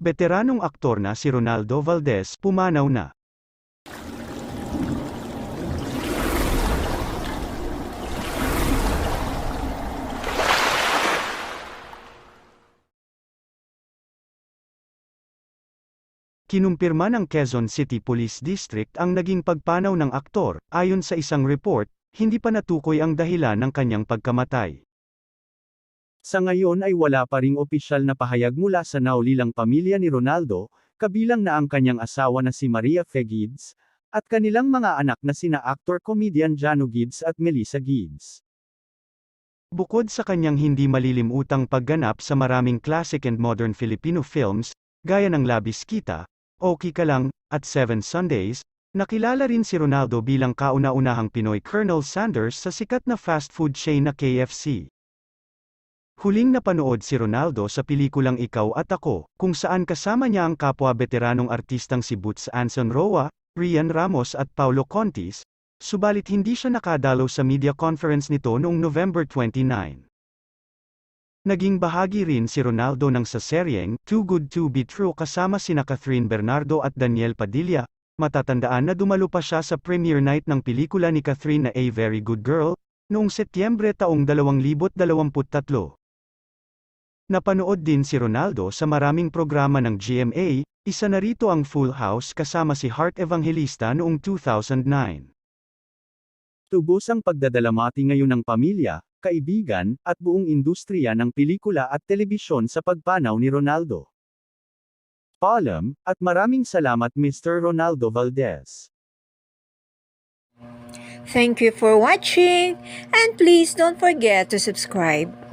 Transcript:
Veteranong aktor na si Ronaldo Valdez pumanaw na. Kinumpirma ng Quezon City Police District ang naging pagpanaw ng aktor, ayon sa isang report, hindi pa natukoy ang dahilan ng kanyang pagkamatay. Sa ngayon ay wala pa ring opisyal na pahayag mula sa naulilang pamilya ni Ronaldo, kabilang na ang kanyang asawa na si Maria Fe Gibbs, at kanilang mga anak na sina actor-comedian Jano Gibbs at Melissa Gibbs. Bukod sa kanyang hindi malilimutang pagganap sa maraming classic and modern Filipino films, gaya ng Labis Kita, Okay Ka Lang, at Seven Sundays, nakilala rin si Ronaldo bilang kauna-unahang Pinoy Colonel Sanders sa sikat na fast food chain na KFC. Huling napanood si Ronaldo sa pelikulang Ikaw at Ako, kung saan kasama niya ang kapwa veteranong artistang si Boots Anson Roa, Rian Ramos at Paulo Contis, subalit hindi siya nakadalaw sa media conference nito noong November 29. Naging bahagi rin si Ronaldo ng sa seryeng Too Good to Be True kasama sina Catherine Bernardo at Daniel Padilla, matatandaan na dumalo pa siya sa premiere night ng pelikula ni Catherine na A Very Good Girl, noong Setyembre taong 2023. Napanood din si Ronaldo sa maraming programa ng GMA, isa na rito ang Full House kasama si Heart Evangelista noong 2009. Tubos ang pagdadalamati ngayon ng pamilya, kaibigan, at buong industriya ng pelikula at telebisyon sa pagpanaw ni Ronaldo. Paalam, at maraming salamat Mr. Ronaldo Valdez. Thank you for watching and please don't forget to subscribe.